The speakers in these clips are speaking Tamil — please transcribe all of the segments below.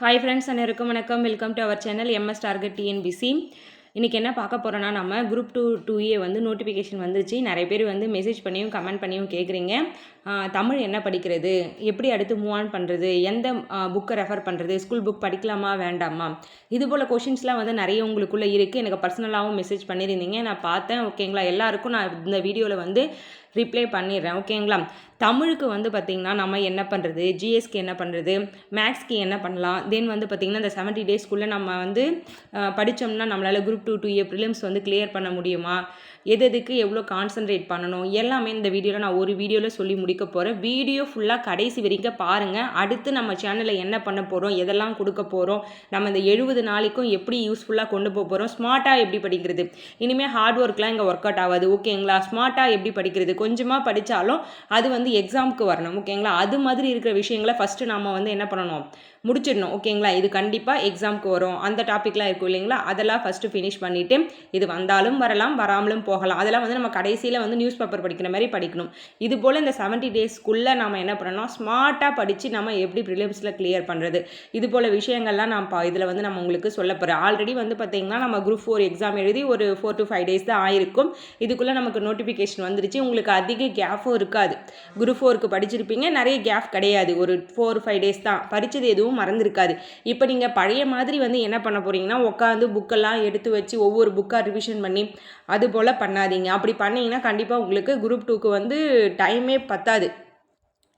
ஹாய் ஃப்ரெண்ட்ஸ் அனைவருக்கும் வணக்கம். Welcome to our channel MS target TNPSC இன்றைக்கி என்ன பார்க்க போகிறோன்னா நம்ம குரூப் டூ டூ ஏ வந்து நோட்டிஃபிகேஷன் வந்துருச்சு. நிறைய பேர் வந்து மெசேஜ் பண்ணியும் கமெண்ட் பண்ணியும் கேட்குறீங்க தமிழ் என்ன படிக்கிறது? எப்படி அடுத்து மூவ் ஆன் பண்ணுறது எந்த புக்கை ரெஃபர் பண்ணுறது ஸ்கூல் புக் படிக்கலாமா? வேண்டாமா? இது போல் கொஷின்ஸ்லாம் வந்து நிறைய உங்களுக்குள்ளே இருக்குது எனக்கு பர்சனலாகவும் மெசேஜ் பண்ணியிருந்தீங்க நான் பார்த்தேன். ஓகேங்களா எல்லாருக்கும் நான் இந்த வீடியோவில் வந்து ரிப்ளை பண்ணிடுறேன். ஓகேங்களா தமிழுக்கு வந்து பார்த்திங்கன்னா நம்ம என்ன பண்ணுறது ஜிஎஸ்க்கு என்ன பண்ணுறது மேக்ஸ்க்கு என்ன பண்ணலாம்? தென் வந்து பார்த்திங்கன்னா இந்த செவன்ட்டி டேஸ்க்குள்ளே நம்ம வந்து படித்தோம்னா நம்மளால் group two two A prelims வந்து கிளியர் பண்ண முடியுமா? எது எதுக்கு எவ்வளோ கான்சென்ட்ரேட் பண்ணணும்? எல்லாமே இந்த வீடியோவில் நான் ஒரு வீடியோவில் சொல்லி முடிக்க போகிறேன் வீடியோ ஃபுல்லாக கடைசி வரைக்கும் பாருங்கள் அடுத்து நம்ம சேனலில் என்ன பண்ண போகிறோம் எதெல்லாம் கொடுக்க போகிறோம் நம்ம இந்த எழுபது நாளைக்கும் எப்படி யூஸ்ஃபுல்லாக கொண்டு போக போகிறோம் ஸ்மார்ட்டாக எப்படி படிக்கிறது? இனிமேல் ஹார்ட் ஒர்க்லாம் இங்கே ஒர்க் அவுட் ஆகாது ஓகேங்களா ஸ்மார்ட்டாக எப்படி படிக்கிறது? கொஞ்சமாக படித்தாலும் அது வந்து எக்ஸாமுக்கு வரணும். ஓகேங்களா அது மாதிரி இருக்கிற விஷயங்களை ஃபஸ்ட்டு நம்ம வந்து என்ன பண்ணணும்? முடிச்சிடணும் ஓகேங்களா? இது கண்டிப்பாக எக்ஸாமுக்கு வரும். அந்த டாப்பிக்லாம் இருக்கும் இல்லைங்களா? அதெல்லாம் ஃபஸ்ட்டு ஃபினிஷ் பண்ணிவிட்டு இது வந்தாலும் வரலாம் வராமலும் போகலாம். அதெல்லாம் வந்து நம்ம கடைசியில் வந்து நியூஸ் பேப்பர் படிக்கிற மாதிரி படிக்கணும். இது போல் இந்த செவன்ட்டி டேஸ்க்குள்ளே நம்ம என்ன பண்ணணும் ஸ்மார்ட்டாக படித்து நம்ம எப்படி ப்ரிலிம்ஸில் கிளியர் பண்ணுறது இது போல் விஷயங்கள்லாம் நான் பா இதில் வந்து நம்ம உங்களுக்கு சொல்ல போகிறேன் ஆல்ரெடி வந்து பார்த்திங்கன்னா நம்ம குரூப் ஃபோர் எக்ஸாம் எழுதி ஒரு ஃபோர் டு ஃபைவ் டேஸ் தான் ஆயிருக்கும். இதுக்குள்ளே நமக்கு நோட்டிஃபிகேஷன் வந்துருச்சு. உங்களுக்கு அதிக கேஃபும் இருக்காது. குரூப் ஃபோருக்கு படிச்சிருப்பீங்க. நிறைய கேஃப் கிடையாது. ஒரு ஃபோர் ஃபைவ் டேஸ் தான். படித்தது எதுவும் மறந்துருக்காது. இப்போ நீங்கள் பழைய மாதிரி வந்து என்ன பண்ண போகிறீங்கன்னா உட்காந்து புக்கெல்லாம் எடுத்து வச்சு ஒவ்வொரு புக்காக ரிவிஷன் பண்ணி அது போல் பண்ணாதீங்க. அப்படி பண்ணீங்கன்னா கண்டிப்பாக உங்களுக்கு குரூப் டூக்கு வந்து டைமே பத்தாது.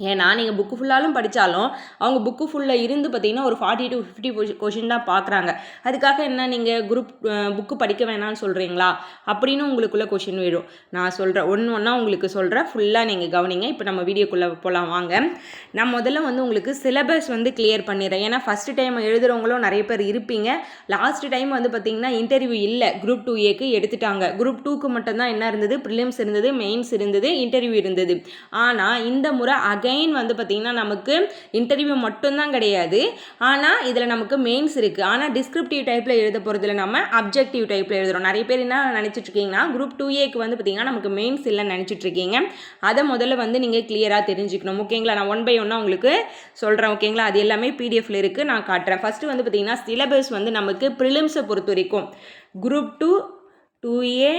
ஏன்னா நீங்கள் புக்கு ஃபுல்லாலும் படித்தாலும் அவங்க புக்கு ஃபுல்லாக இருந்து பார்த்தீங்கன்னா ஒரு ஃபார்ட்டி டு ஃபிஃப்டி கொஷின் தான் பார்க்குறாங்க அதுக்காக என்ன நீங்கள் குரூப் புக்கு படிக்க வேணாம்னு சொல்கிறீங்களா அப்படின்னு உங்களுக்குள்ள கொஷின் விழும். நான் சொல்கிறேன் ஒன்று ஒன்றா உங்களுக்கு சொல்கிறேன் ஃபுல்லாக நீங்கள் கவனிங்க. இப்போ நம்ம வீடியோக்குள்ளே போகலாம் வாங்க. நான் முதல்ல வந்து உங்களுக்கு சிலபஸ் வந்து கிளியர் பண்ணிடுறேன். ஏன்னா ஃபஸ்ட்டு டைம் எழுதுகிறவங்களும் நிறைய பேர் இருப்பீங்க. லாஸ்ட் டைம் வந்து பார்த்தீங்கன்னா இன்டர்வியூ இல்லை. குரூப் டூ ஏக்கு எடுத்துட்டாங்க. குரூப் டூக்கு மட்டும்தான் என்ன இருந்தது? ப்ரிலிம்ஸ் இருந்தது மெயின்ஸ் இருந்தது இன்டர்வியூ இருந்தது. ஆனால் இந்த முறை அகைன் வந்து பார்த்திங்கன்னா நமக்கு இன்டர்வியூ மட்டும்தான் கிடையாது. ஆனால் இதில் நமக்கு மெயின்ஸ் இருக்குது ஆனால் டிஸ்கிரிப்டிவ் டைப்பில் எழுத போகிறதுல நம்ம அப்ஜெக்டிவ் டைப்பில் எழுதுகிறோம் நிறைய பேர் என்ன நினச்சிட்டு இருக்கீங்கன்னா குரூப் டூ ஏக்கு வந்து பார்த்திங்கன்னா நமக்கு மெயின்ஸ் இல்லைன்னு நினச்சிட்ருக்கீங்க அதை முதல்ல வந்து நீங்கள் கிளியராக தெரிஞ்சுக்கணும். ஓகேங்களா? நான் ஒன் பை ஒன்னாக உங்களுக்கு சொல்கிறேன் ஓகேங்களா? அது எல்லாமே பிடிஎஃப்ல இருக்குது நான் காட்டுறேன். ஃபஸ்ட்டு வந்து பார்த்திங்கன்னா சிலபஸ் வந்து நமக்கு ப்ரிலிம்ஸை பொறுத்த வரைக்கும். Group two two A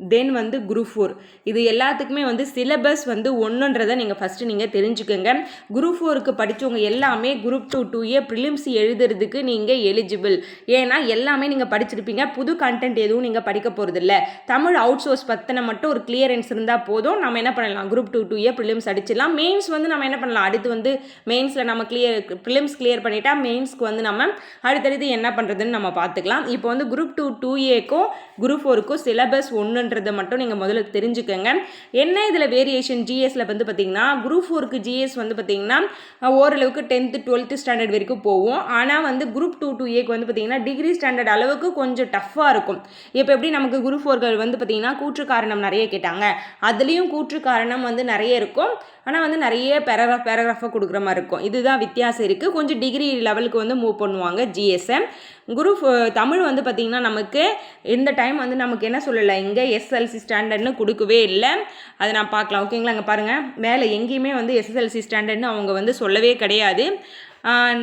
then வந்து குரூப் ஃபோர் இது எல்லாத்துக்குமே வந்து சிலபஸ் வந்து ஒன்றுன்றதை நீங்கள் ஃபஸ்ட்டு நீங்கள் தெரிஞ்சுக்கோங்க. குரூப் ஃபோருக்கு படித்தவங்க எல்லாமே group two two A prelims எழுதுறதுக்கு நீங்கள் எலிஜிபிள் ஏன்னா எல்லாமே நீங்கள் படிச்சிருப்பீங்க. புது கண்டென்ட் எதுவும் நீங்கள் படிக்க போகிறதில்ல தமிழ் அவுட் சோர்ஸ் பற்றின மட்டும் ஒரு கிளியரன்ஸ் இருந்தால் போதும். நம்ம என்ன பண்ணலாம்? Group two two A prelims அடிச்சிடலாம். மெயின்ஸ் வந்து நம்ம என்ன பண்ணலாம்? அடுத்து வந்து மெயின்ஸில் நம்ம கிளியர் ப்ரிலிம்ஸ் கிளியர் பண்ணிட்டா மெயின்ஸ்க்கு வந்து நம்ம அடுத்தடுத்து என்ன பண்ணுறதுன்னு நம்ம பார்த்துக்கலாம். இப்போ வந்து குரூப் டூ டூ ஏக்கும் குரூப் ஃபோருக்கும் சிலபஸ் அப்படின்றத மட்டும் நீங்கள் முதல்ல தெரிஞ்சுக்கோங்க. என்ன இதில் வேரியேஷன் ஜிஎஸ்ல வந்து பார்த்தீங்கன்னா குரூப் ஃபோருக்கு ஜிஎஸ் வந்து பார்த்தீங்கன்னா ஓரளவுக்கு டென்த்து டுவெல்த்து ஸ்டாண்டர்ட் வரைக்கும் போகும். ஆனால் வந்து குரூப் டூ டூ ஏக்கு வந்து பார்த்தீங்கன்னா டிகிரி ஸ்டாண்டர்ட் அளவுக்கு கொஞ்சம் டஃப்பாக இருக்கும். இப்போ எப்படி நமக்கு குரூப் ஃபோர்கள் வந்து பார்த்தீங்கன்னா கூற்று காரணம் நிறைய கேட்டாங்க. அதுலேயும் கூற்று காரணம் வந்து நிறைய இருக்கும். ஆனால் வந்து நிறைய பேராகிராஃப் பேராகிராஃபாக கொடுக்குற மாதிரி இருக்கும். இதுதான் வித்தியாசம் இருக்குது கொஞ்சம் டிகிரி லெவலுக்கு வந்து மூவ் பண்ணுவாங்க ஜிஎஸ்எம் குரு தமிழ் வந்து பார்த்திங்கன்னா நமக்கு இந்த டைம் வந்து நமக்கு என்ன சொல்லலை இங்கே எஸ்எல்சி ஸ்டாண்டர்ட்னு கொடுக்கவே இல்லை. அதை நான் பார்க்கலாம். ஓகேங்களா அங்கே பாருங்கள் மேலே எங்கேயுமே வந்து எஸ்எஸ்எல்சி ஸ்டாண்டர்ட்னு அவங்க வந்து சொல்லவே கிடையாது.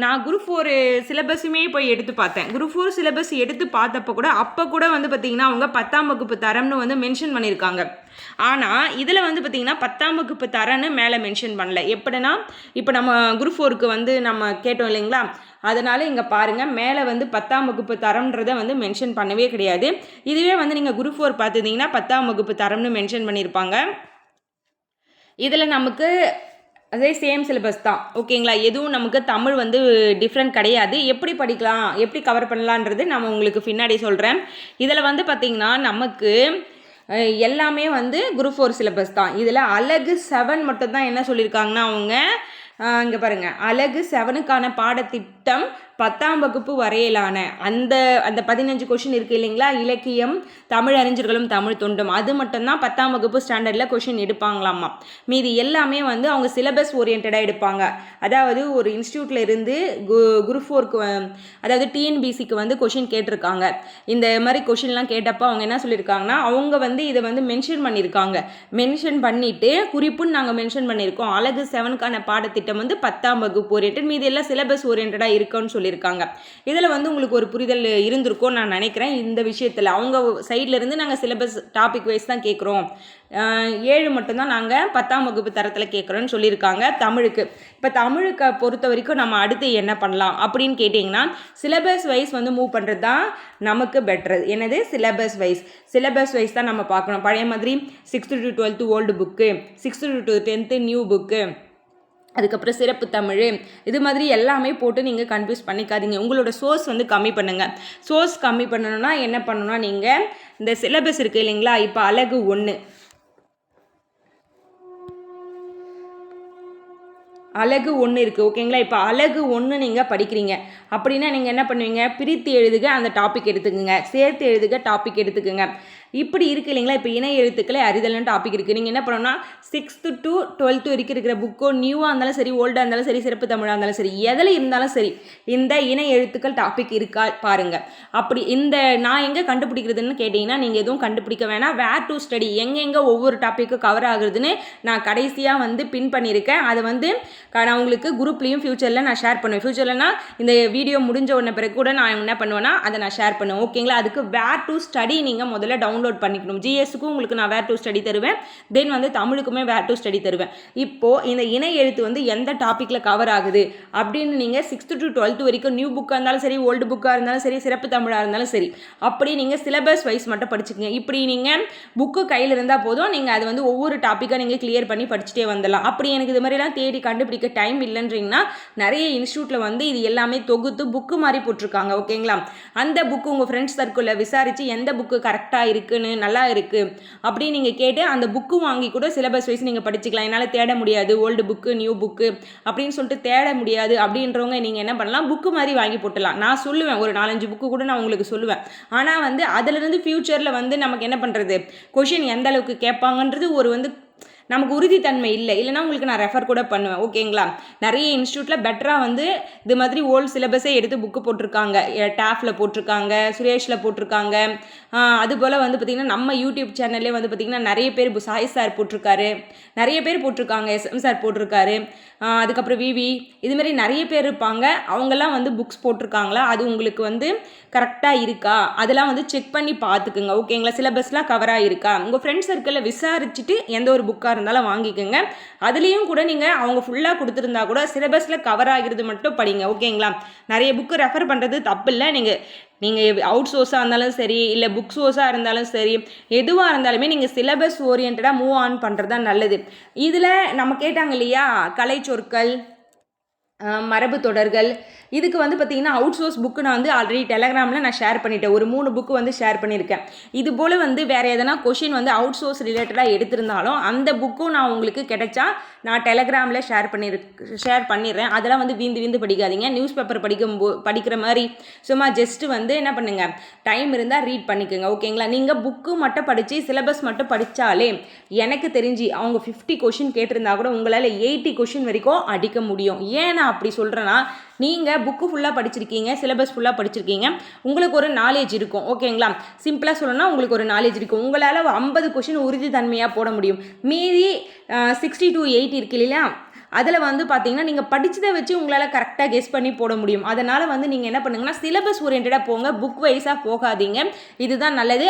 நான் குரூப் ஃபோர் சிலபஸுமே போய் எடுத்து பார்த்தேன். குரூப் ஃபோர் சிலபஸ் எடுத்து பார்த்தப்போ கூட அப்போ கூட வந்து பார்த்திங்கன்னா அவங்க பத்தாம் வகுப்பு தரம்னு வந்து மென்ஷன் பண்ணியிருக்காங்க. ஆனால் இதில் வந்து பார்த்திங்கன்னா பத்தாம் வகுப்பு தரன்னு மேலே மென்ஷன் பண்ணல. எப்படின்னா இப்போ நம்ம குரூப் ஃபோருக்கு வந்து நம்ம கேட்டோம் இல்லைங்களா? அதனால் இங்கே பாருங்கள் மேலே வந்து பத்தாம் வகுப்பு தரம்ன்றதை வந்து மென்ஷன் பண்ணவே கிடையாது. இதுவே வந்து நீங்கள் குரூப் ஃபோர் பார்த்துருந்தீங்கன்னா பத்தாம் வகுப்பு தரம்னு மென்ஷன் பண்ணியிருப்பாங்க. இதில் நமக்கு அதே சேம் சிலபஸ் தான். ஓகேங்களா எதுவும் நமக்கு தமிழ் வந்து டிஃப்ரெண்ட் கிடையாது. எப்படி படிக்கலாம்? எப்படி கவர் பண்ணலான்றது நம்ம உங்களுக்கு பின்னாடி சொல்கிறேன் இதில் வந்து பார்த்திங்கன்னா நமக்கு எல்லாமே வந்து குரூப் ஃபோர் சிலபஸ் தான். இதில் அழகு செவன் மட்டும் தான் என்ன சொல்லியிருக்காங்கன்னா அவங்க இங்கே பாருங்கள் அழகு செவனுக்கான பாடத்திட்டம் பத்தாம் வகுப்பு வரையிலான அந்த அந்த பதினஞ்சு கொஷின் இருக்குது இல்லைங்களா? இலக்கியம் தமிழ் அறிஞர்களும் தமிழ் தொண்டும். அது மட்டும்தான் பத்தாம் வகுப்பு ஸ்டாண்டர்டில் கொஷின் எடுப்பாங்களாமா? மீதி எல்லாமே வந்து அவங்க சிலபஸ் ஓரியன்டாக எடுப்பாங்க. அதாவது ஒரு இன்ஸ்டியூட்டில் இருந்து கு குரூப் ஃபோருக்கு அதாவது டிஎன்பிசிக்கு வந்து கொஷின் கேட்டிருக்காங்க. இந்த மாதிரி கொஷின்லாம் கேட்டப்போ அவங்க என்ன சொல்லியிருக்காங்கன்னா அவங்க வந்து இதை வந்து மென்ஷன் பண்ணியிருக்காங்க. மென்ஷன் பண்ணிவிட்டு குறிப்புன்னு நாங்கள் மென்ஷன் பண்ணியிருக்கோம். அழகு செவனுக்கான பாடத்திட்டம் வந்து பத்தாம் வகுப்பு ஓரியன்ட் மீதி எல்லாம் சிலபஸ் ஓரியன்டாக இருக்குன்னு சொல்லி சொல்லியிருக்காங்க. இதில் வந்து உங்களுக்கு ஒரு புரிதல் இருந்திருக்கும் நான் நினைக்கிறேன். இந்த விஷயத்தில் அவங்க சைட்லேருந்து நாங்கள் சிலபஸ் டாபிக் வைஸ் தான் கேட்குறோம் ஏழு மட்டும்தான் நாங்கள் பத்தாம் வகுப்பு தரத்தில் கேட்குறோன்னு சொல்லியிருக்காங்க தமிழுக்கு. இப்போ தமிழுக்கு பொறுத்த வரைக்கும் நம்ம அடுத்து என்ன பண்ணலாம் அப்படின்னு கேட்டிங்கன்னா சிலபஸ் வைஸ் வந்து மூவ் பண்ணுறது தான் நமக்கு பெட்ரு என்னது? சிலபஸ் வைஸ் சிலபஸ் வைஸ் தான் நம்ம பார்க்கணும். பழைய மாதிரி sixth to twelfth old book sixth to tenth new book அதுக்கப்புறம் சிறப்பு தமிழ் இது மாதிரி எல்லாமே போட்டு நீங்கள் கன்ஃபியூஸ் பண்ணிக்காதீங்க. உங்களோட சோர்ஸ் வந்து கம்மி பண்ணுங்கள் சோர்ஸ் கம்மி பண்ணணும்னா என்ன பண்ணணும்னா நீங்கள் இந்த சிலபஸ் இருக்குது இல்லைங்களா? இப்போ அழகு ஒன்று அழகு ஒன்று இருக்குது ஓகேங்களா இப்போ அழகு ஒன்று நீங்கள் படிக்கிறீங்க. அப்படின்னா நீங்கள் என்ன பண்ணுவீங்க? பிரித்து எழுதுக அந்த டாபிக் எடுத்துக்கோங்க. சேர்த்து எழுதுக டாபிக் எடுத்துக்கோங்க. இப்படி இருக்கு இல்லைங்களா? இப்போ இணை எழுத்துக்களே அறிதல்னு டாபிக் இருக்குது நீங்கள் என்ன பண்ணணும்னா சிக்ஸ்த்து டு டுவெல்த்து வரைக்கும் இருக்கிற புக்கோ நியூவாக இருந்தாலும் சரி ஓல்டாக இருந்தாலும் சரி சிறப்பு தமிழாக இருந்தாலும் சரி எதில் இருந்தாலும் சரி இந்த இணை எழுத்துக்கள் டாபிக் இருக்கா பாருங்கள் அப்படி இந்த நான் எங்கே கண்டுபிடிக்கிறதுன்னு கேட்டிங்கன்னா நீங்கள் எதுவும் கண்டுபிடிக்க வேணாம். வேர் டு ஸ்டடி எங்கெங்கே ஒவ்வொரு டாப்பிக்கும் கவர் ஆகுறதுன்னு நான் கடைசியாக வந்து பின் பண்ணியிருக்கேன். அதை வந்து நான் உங்களுக்கு குரூப்லேயும் ஃப்யூச்சரில் நான் ஷேர் பண்ணுவேன். ஃப்யூச்சர்லனா இந்த வீடியோ முடிஞ்ச உடனே பிறகு கூட நான் என்ன பண்ணுவேன்னா அதை நான் ஷேர் பண்ணுவேன். ஓகேங்களா அதுக்கு வேர் டு ஸ்டடி நீங்கள் முதல்ல டவுன்லோட் பண்ணிக்கணும். ஜிஎஸ்க்கும் உங்களுக்கு நான் வேர் டு ஸ்டடி தருவேன். தென் வந்து தமிழுக்குமே வேர் டு ஸ்டடி தருவேன். இப்போது இந்த இணை எழுத்து வந்து எந்த டாப்பிக்கில் கவர் ஆகுது அப்படின்னு நீங்கள் சிக்ஸ்த்து டு டுவெல்த்து வரைக்கும் நியூ புக்காக இருந்தாலும் சரி ஓல்டு புக்காக இருந்தாலும் சரி சிறப்பு தமிழாக இருந்தாலும் சரி அப்படி நீங்கள் சிலபஸ் வைஸ் மட்டும் படிச்சுக்கங்க. இப்படி நீங்கள் புக்கு கையில் இருந்தால் போதும். நீங்கள் அது வந்து ஒவ்வொரு டாப்பிக்காக நீங்கள் கிளியர் பண்ணி படிச்சுட்டே வந்துடலாம். அப்படி எனக்கு இது மாதிரிலாம் தேடி கண்டுபிடிக்க டைம் இல்லைன்றீங்கன்னா நிறைய இன்ஸ்டியூட்டில் வந்து இது எல்லாமே தொகுத்து புக்கு மாதிரி போட்டிருக்காங்க ஓகேங்களா அந்த புக்கு உங்கள் ஃப்ரெண்ட்ஸ் சர்க்கிளில் விசாரித்து எந்த புக்கு கரெக்டாக இருக்குன்னு நல்லா இருக்குது அப்படின்னு நீங்கள் கேட்டு அந்த புக்கு வாங்கி கூட சிலபஸ் வைஸ் நீங்கள் படிச்சுக்கலாம். என்னால் தேட முடியாது ஓல்டு புக்கு நியூ புக்கு அப்படின்னு சொல்லிட்டு தேட முடியாது அப்படின்றவங்க நீங்கள் என்ன பண்ணலாம்? புக்கு மாதிரி வாங்கி போட்டலாம் நான் சொல்லுவேன் ஒரு நாலஞ்சு புக்கு கூட நான் உங்களுக்கு சொல்லுவேன். ஆனால் வந்து அதிலிருந்து ஃப்யூச்சரில் வந்து நமக்கு என்ன பண்ணுறது கொஷின் எந்த அளவுக்கு கேட்பாங்கன்றது ஒரு வந்து நமக்கு உறுதித்தன்மை இல்லை. இல்லைனா உங்களுக்கு நான் ரெஃபர் கூட பண்ணுவேன். ஓகேங்களா நிறைய இன்ஸ்டியூட்டில் பெட்டராக வந்து இது மாதிரி ஓல்டு சிலபஸே எடுத்து புக்கு போட்டிருக்காங்க. டேஃபில் போட்டிருக்காங்க சுரேஷில் போட்டிருக்காங்க. அதுபோல் வந்து பார்த்திங்கன்னா நம்ம யூடியூப் சேனல்லே வந்து பார்த்திங்கன்னா நிறைய பேர் சாய் சார் போட்டிருக்காரு. நிறைய பேர் போட்டிருக்காங்க எஸ்எம் சார் போட்டிருக்காரு. அதுக்கப்புறம் விவி இதுமாரி நிறைய பேர் இருப்பாங்க. அவங்கெல்லாம் வந்து புக்ஸ் போட்டிருக்காங்களா? அது உங்களுக்கு வந்து கரெக்டாக இருக்கா? அதெல்லாம் வந்து செக் பண்ணி பார்த்துக்குங்க. ஓகேங்களா சிலபஸ்லாம் கவராக இருக்கா? உங்கள் ஃப்ரெண்ட்ஸ் சர்க்கிளில் விசாரிச்சுட்டு எந்த ஒரு புக்காக இருந்தாலும் வாங்கிக்கோங்க. அதுலேயும் கூட நீங்கள் அவங்க ஃபுல்லாக கொடுத்துருந்தா கூட சிலபஸில் கவர் ஆகிறது மட்டும் படிங்க ஓகேங்களா? நிறைய புக்கு ரெஃபர் பண்ணுறது தப்பு இல்லை நீங்கள் நீங்கள் அவுட் சோர்ஸாக இருந்தாலும் சரி இல்லை புக் சோர்ஸாக இருந்தாலும் சரி எதுவாக இருந்தாலுமே நீங்கள் சிலபஸ் ஓரியன்டாக மூவ் ஆன் பண்ணுறது தான் நல்லது. இதில் நம்ம கேட்டாங்க இல்லையா? கலை சொற்கள் மரபு தொடர்கள். இதுக்கு வந்து பார்த்திங்கன்னா அவுட் சோர்ஸ் புக்கு நான் வந்து ஆல்ரெடி டெலகிராமில் நான் ஷேர் பண்ணிட்டேன். ஒரு மூணு புக்கு வந்து ஷேர் பண்ணியிருக்கேன். இது போல் வந்து வேறு எதனா கொஷின் வந்து அவுட் சோர்ஸ் ரிலேட்டடாக எடுத்திருந்தாலும் அந்த புக்கும் நான் உங்களுக்கு கிடைச்சா நான் டெலகிராமில் ஷேர் பண்ணியிருக்கு ஷேர் பண்ணிடுறேன். அதெல்லாம் வந்து வீந்து வீந்து படிக்காதீங்க. நியூஸ் பேப்பர் படிக்கும் போ படிக்கிற மாதிரி. சும்மா ஜஸ்ட்டு வந்து என்ன பண்ணுங்கள் டைம் இருந்தால் ரீட் பண்ணிக்கோங்க. ஓகேங்களா நீங்கள் புக்கு மட்டும் படித்து சிலபஸ் மட்டும் படித்தாலே எனக்கு தெரிஞ்சு அவங்க ஃபிஃப்டி கொஷின் கேட்டிருந்தா கூட உங்களால் எயிட்டி கொஷின் வரைக்கும் அடிக்க முடியும். ஏன்னா நான் அப்படி சொல்கிறேன்னா நீங்கள் புக்கு ஃபுல்லாக படிச்சிருக்கீங்க சிலபஸ் ஃபுல்லாக படிச்சிருக்கீங்க உங்களுக்கு ஒரு நாலேஜ் இருக்கும் ஓகேங்களா? சிம்பிளாக சொல்லணும்னா உங்களுக்கு ஒரு நாலேஜ் இருக்கும். உங்களால் ஐம்பது கொஷின் உறுதித்தன்மையாக போட முடியும். மீதி சிக்ஸ்டி டு எயிட்டி இருக்கு இல்லையா? அதில் வந்து பார்த்தீங்கன்னா நீங்கள் படித்ததை வச்சு உங்களால் கரெக்டாக கெஸ் பண்ணி போட முடியும். அதனால் வந்து நீங்கள் என்ன பண்ணுங்கன்னா சிலபஸ் ஓரியன்டாக போங்க. புக் வைஸாக போகாதீங்க. இதுதான் நல்லது.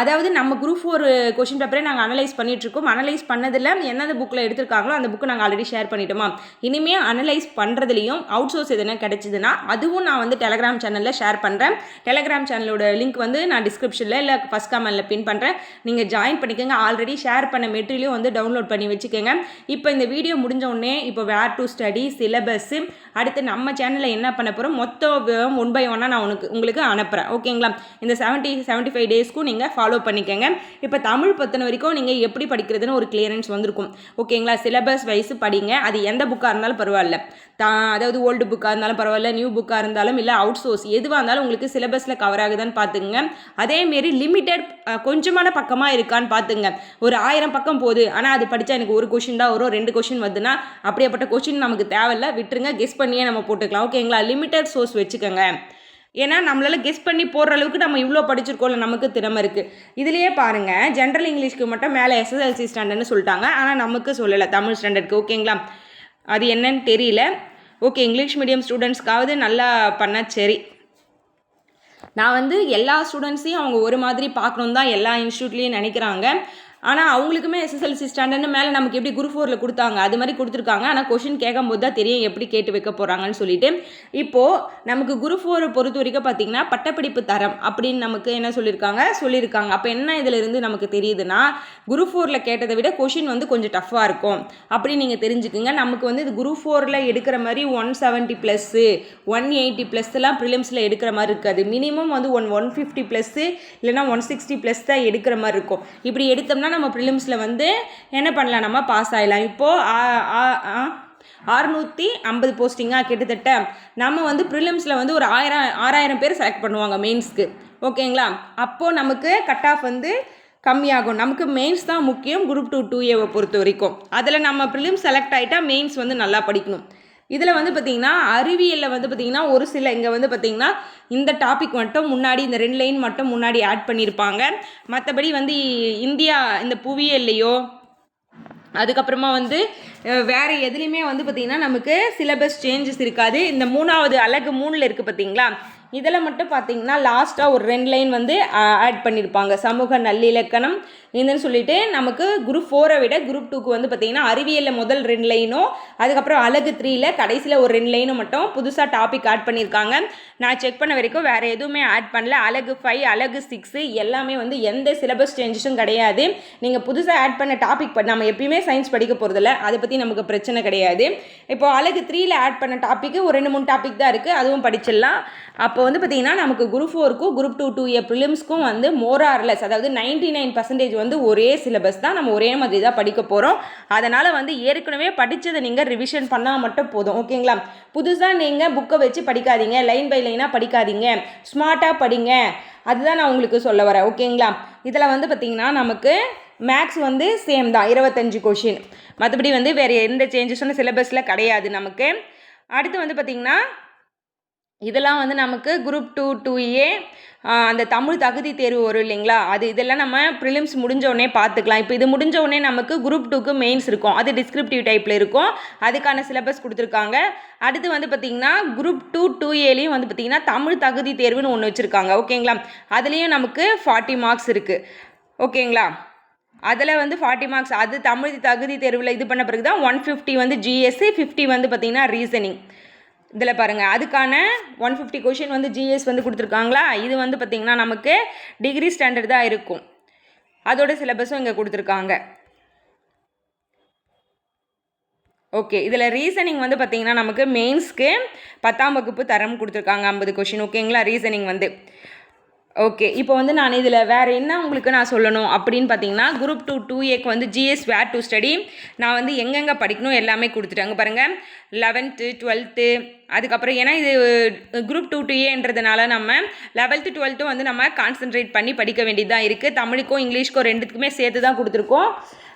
அதாவது நம்ம குரூப் ஃபோர் கொஷின் பேப்பரே நாங்கள் அனலைஸ் பண்ணிகிட்ருக்கோம் அனலைஸ் பண்ணதில் எந்தெந்த புக்கில் எடுத்திருக்காங்களோ அந்த புக்கு நாங்கள் ஆல்ரெடி ஷேர் பண்ணிட்டோமா? இனிமேல் அனலைஸ் பண்ணுறதுலையும் அவுட் சோர்ஸ் எதுனா கிடச்சிதுன்னா அதுவும் நான் வந்து டெலகிராம் சேனலில் ஷேர் பண்ணுறேன் டெலகிராம் சேனலோட லிங்க் வந்து நான் டிஸ்கிரிப்ஷனில் இல்லை ஃபஸ்ட் கமெண்டில் பின் பண்ணுறேன் நீங்கள் ஜாயின் பண்ணிக்கோங்க. ஆல்ரெடி ஷேர் பண்ண மெட்டீரியலும் வந்து டவுன்லோட் பண்ணி வச்சுக்கோங்க. இப்போ இந்த வீடியோ முடிஞ்ச உடனே இப்போ வேர் டு ஸ்டடி சிலபஸ்ஸு அடுத்து நம்ம சேனலில் என்ன பண்ண போகிறோம் மொத்தம் ஒன் பை ஒன்னாக நான் உனக்கு உங்களுக்கு அனுப்புகிறேன் ஓகேங்களா இந்த செவன்ட்டி செவன்ட்டி ஃபைவ் டேஸ்க்கும் நீங்கள் ஃபாலோ பண்ணிக்கோங்க. இப்போ தமிழ் பற்றின வரைக்கும் நீங்கள் எப்படி படிக்கிறதுன்னு ஒரு கிளியரன்ஸ் வந்திருக்கும். ஓகேங்களா சிலபஸ் வைஸ் படிங்க. அது எந்த புக்காக இருந்தாலும் பரவாயில்ல. தா அதாவது ஓல்டு புக்காக இருந்தாலும் பரவாயில்ல நியூ புக்காக இருந்தாலும் இல்லை அவுட் சோர்ஸ் எதுவாக இருந்தாலும் உங்களுக்கு சிலபஸில் கவர் ஆகுதான்னு பார்த்துங்க அதேமாரி லிமிட்டட் கொஞ்சமான பக்கமாக இருக்கான்னு பார்த்துங்க ஒரு ஆயிரம் பக்கம் போகுது. ஆனால் அது படித்தா எனக்கு ஒரு கொஷின் தான் வரும். ரெண்டு கொஷின் வருதுன்னா அப்படியேப்பட்ட கொஷின் நமக்கு தேவையில்ல. விட்டுருங்க. கெஸ் பண்ணியே நம்ம போட்டுக்கலாம். ஓகேங்களா லிமிட்டட் சோர்ஸ் வச்சுக்கோங்க. ஏன்னா நம்மளால் கெஸ் பண்ணி போடுற அளவுக்கு நம்ம இவ்வளோ படிச்சிருக்கோம்ல நமக்கு திறமை இருக்குது இதுலேயே பாருங்கள் ஜென்ரல் இங்கிலீஷ்க்கு மட்டும் மேலே எஸ்எஸ்எல்சி ஸ்டாண்டர்ட்னு சொல்லிட்டாங்க. ஆனால் நமக்கு சொல்லலை தமிழ் ஸ்டாண்டர்டுக்கு ஓகேங்களா அது என்னன்னு தெரியல. ஓகே இங்கிலீஷ் மீடியம் ஸ்டூடெண்ட்ஸ்க்காவது நல்லா பண்ணால் சரி. நான் வந்து எல்லா ஸ்டூடெண்ட்ஸையும் அவங்க ஒரு மாதிரி பார்க்கணும் தான் எல்லா இன்ஸ்டியூட்லேயும் நினைக்கிறாங்க. ஆனால் அவங்களுக்குமே எஸ்எஸ்எல்சி ஸ்டாண்டர்ட்னு மேலே நமக்கு எப்படி குரூப் ஃபோரில் கொடுத்தாங்க அது மாதிரி கொடுத்துருக்காங்க. ஆனால் கொஷின் கேட்கும்போது தான் தெரியும் எப்படி கேட்டு வைக்க போகிறாங்கன்னு சொல்லிட்டு. இப்போது நமக்கு குரூப் ஃபோரை பொறுத்த வரைக்கும் பார்த்தீங்கன்னா பட்டப்படிப்பு தரம் அப்படின்னு நமக்கு என்ன சொல்லியிருக்காங்க? சொல்லியிருக்காங்க. அப்போ என்ன இதிலிருந்து நமக்கு தெரியுதுன்னா குரூப் ஃபோரில் கேட்டதை விட கொஷின் வந்து கொஞ்சம் டஃப்பாக இருக்கும். அப்படின்னு நீங்கள் தெரிஞ்சுக்குங்க. நமக்கு வந்து இது குரூப் ஃபோரில் எடுக்கிற மாதிரி one seventy plus one eighty ப்ளஸ்லாம் ப்ரிலிம்ஸில் எடுக்கிற மாதிரி இருக்காது. மினிமம் வந்து ஒன் ஒன் ஃபிஃப்டி ப்ளஸ்ஸு இல்லைனா ஒன் சிக்ஸ்டி ப்ளஸ் தான் எடுக்கிற மாதிரி இருக்கும். இப்படி எடுத்தோம்னா நம்ம ப்ரிலிம்ஸில் வந்து என்ன பண்ணலாம்? நம்ம பாஸ் ஆகிடலாம் இப்போது அறுநூற்றி ஐம்பது போஸ்டிங்காக கிட்டத்தட்ட நம்ம வந்து ப்ரிலிம்ஸில் வந்து ஒரு ஆயிரம் ஆறாயிரம் பேர் செலக்ட் பண்ணுவாங்க மெயின்ஸ்க்கு ஓகேங்களா அப்போது நமக்கு கட் ஆஃப் வந்து கம்மியாகும். நமக்கு மெயின்ஸ் தான் முக்கியம் குரூப் டூ டூ ஏவை பொறுத்த வரைக்கும். அதில் நம்ம ப்ரிலிம்ஸ் செலக்ட் ஆகிட்டா மெயின்ஸ் வந்து நல்லா படிக்கணும். இதில் வந்து பார்த்திங்கன்னா அறிவியலில் வந்து பார்த்திங்கன்னா ஒரு சில இங்கே வந்து பார்த்திங்கன்னா இந்த டாபிக் மட்டும் முன்னாடி இந்த ரெண்டு லைன் மட்டும் முன்னாடி ஆட் பண்ணியிருப்பாங்க மற்றபடி வந்து இந்தியா இந்த புவியியல்லையோ அதுக்கப்புறமா வந்து வேறு எதுலேயுமே வந்து பார்த்திங்கன்னா நமக்கு சிலபஸ் சேஞ்சஸ் இருக்காது. இந்த மூணாவது அழகு மூணில் இருக்குது பார்த்தீங்களா இதில் மட்டும் பார்த்தீங்கன்னா லாஸ்ட்டாக ஒரு ரெண்டு லைன் வந்து ஆட் பண்ணியிருப்பாங்க சமூக நல்லிலக்கணம் இதுன்னு சொல்லிட்டு நமக்கு குரூப் ஃபோரை விட குரூப் டூக்கு வந்து பார்த்திங்கன்னா அறிவியலில் முதல் ரெண்டு லைனும் அதுக்கப்புறம் அழகு த்ரீயில் கடைசியில் ஒரு ரெண்டு லைனும் மட்டும் புதுசாக டாபிக் ஆட் பண்ணியிருக்காங்க நான் செக் பண்ண வரைக்கும் வேறு எதுவுமே ஆட் பண்ணல. அழகு ஃபைவ் அழகு சிக்ஸு எல்லாமே வந்து எந்த சிலபஸ் சேஞ்சஸும் கிடையாது. நீங்கள் புதுசாக ஆட் பண்ண டாபிக் நம்ம எப்பயுமே சயின்ஸ் படிக்க போகிறதில்ல அதை பற்றி நமக்கு பிரச்சனை கிடையாது. இப்போ அழகு த்ரீயில் ஆட் பண்ண டாப்பிக்கு ஒரு ரெண்டு மூணு டாபிக் தான் இருக்குது அதுவும் படிச்சிடலாம். அப்போ வந்து பார்த்திங்கன்னா நமக்கு குரூப் ஃபோருக்கும் குரூப் டூ டூ ஏ ப்ரிலிம்ஸ்க்கும் வந்து மோரார்லெஸ் அதாவது நைன்டி நைன் பர்சன்டேஜ் வந்து ஒரே சிலபஸ் தான் நம்ம ஒரே மாதிரி தான் படிக்க போகிறோம் அதனால் வந்து ஏற்கனவே படித்ததை நீங்கள் ரிவிஷன் பண்ணால் மட்டும் போதும் ஓகேங்களா? புதுசாக நீங்கள் புக்கை வச்சு படிக்காதீங்க லைன் பை லைனாக படிக்காதீங்க ஸ்மார்ட்டாக படிங்க. அதுதான் நான் உங்களுக்கு சொல்ல வரேன் ஓகேங்களா? இதில் வந்து பார்த்திங்கன்னா நமக்கு மேக்ஸ் வந்து சேம் தான் இருபத்தஞ்சு கொஷின் மற்றபடி வந்து வேறு எந்த சேஞ்சஸும் சிலபஸில் கிடையாது நமக்கு. அடுத்து வந்து பார்த்திங்கன்னா இதெல்லாம் வந்து நமக்கு குரூப் டூ டூ ஏ அந்த தமிழ் தகுதி தேர்வு வரும் இல்லைங்களா? அது இதெல்லாம் நம்ம ப்ரிலிம்ஸ் முடிஞ்ச உடனே பார்த்துக்கலாம். இப்போ இது முடிஞ்ச உடனே நமக்கு குரூப் டூக்கு மெயின்ஸ் இருக்கும். அது டிஸ்கிரிப்டிவ் டைப்பில் இருக்கும். அதுக்கான சிலபஸ் கொடுத்துருக்காங்க. அடுத்து வந்து பார்த்திங்கன்னா குரூப் டூ டூ ஏலையும் வந்து பார்த்திங்கன்னா தமிழ் தகுதி தேர்வுன்னு ஒன்று வச்சுருக்காங்க. ஓகேங்களா? அதுலேயும் நமக்கு ஃபார்ட்டி மார்க்ஸ் இருக்குது ஓகேங்களா? அதில் வந்து ஃபார்ட்டி மார்க்ஸ் அது தமிழ் தகுதி தேர்வில் இது பண்ண பிறகு தான் ஒன் ஃபிஃப்டி வந்து ஜிஎஸ்சி ஃபிஃப்டி வந்து பார்த்திங்கன்னா ரீசனிங் இதில் பாருங்கள் அதுக்கான ஒன் ஃபிஃப்டி கொஷின் வந்து ஜிஎஸ் வந்து கொடுத்துருக்காங்களா? இது வந்து பார்த்திங்கன்னா நமக்கு டிகிரி ஸ்டாண்டர்ட் தான் இருக்கும். அதோட சிலபஸும் இங்கே கொடுத்துருக்காங்க. ஓகே இதில் ரீசனிங் வந்து பார்த்திங்கன்னா நமக்கு மெயின்ஸ்க்கு பத்தாம் வகுப்பு தரம் கொடுத்துருக்காங்க ஐம்பது கொஷின் ஓகேங்களா ரீசனிங் வந்து. ஓகே இப்போ வந்து நான் இதில் வேறு என்ன உங்களுக்கு நான் சொல்லணும் அப்படின்னு பார்த்தீங்கன்னா குரூப் டூ டூ ஏக்கு வந்து ஜிஎஸ் வேர் டு ஸ்டடி நான் வந்து எங்கெங்கே படிக்கணும் எல்லாமே கொடுத்துட்டாங்க பாருங்கள் லெவன்த்து டுவெல்த்து அதுக்கப்புறம் ஏன்னா இது குரூப் டூ டூ ஏன்றதுனால நம்ம லெவல்த்து டுவெல்த்தும் வந்து நம்ம கான்சென்ட்ரேட் பண்ணி படிக்க வேண்டியதாக இருக்குது தமிழுக்கும் இங்கிலீஷ்க்கும் ரெண்டுத்துக்குமே சேர்த்து தான் கொடுத்துருக்கோம்.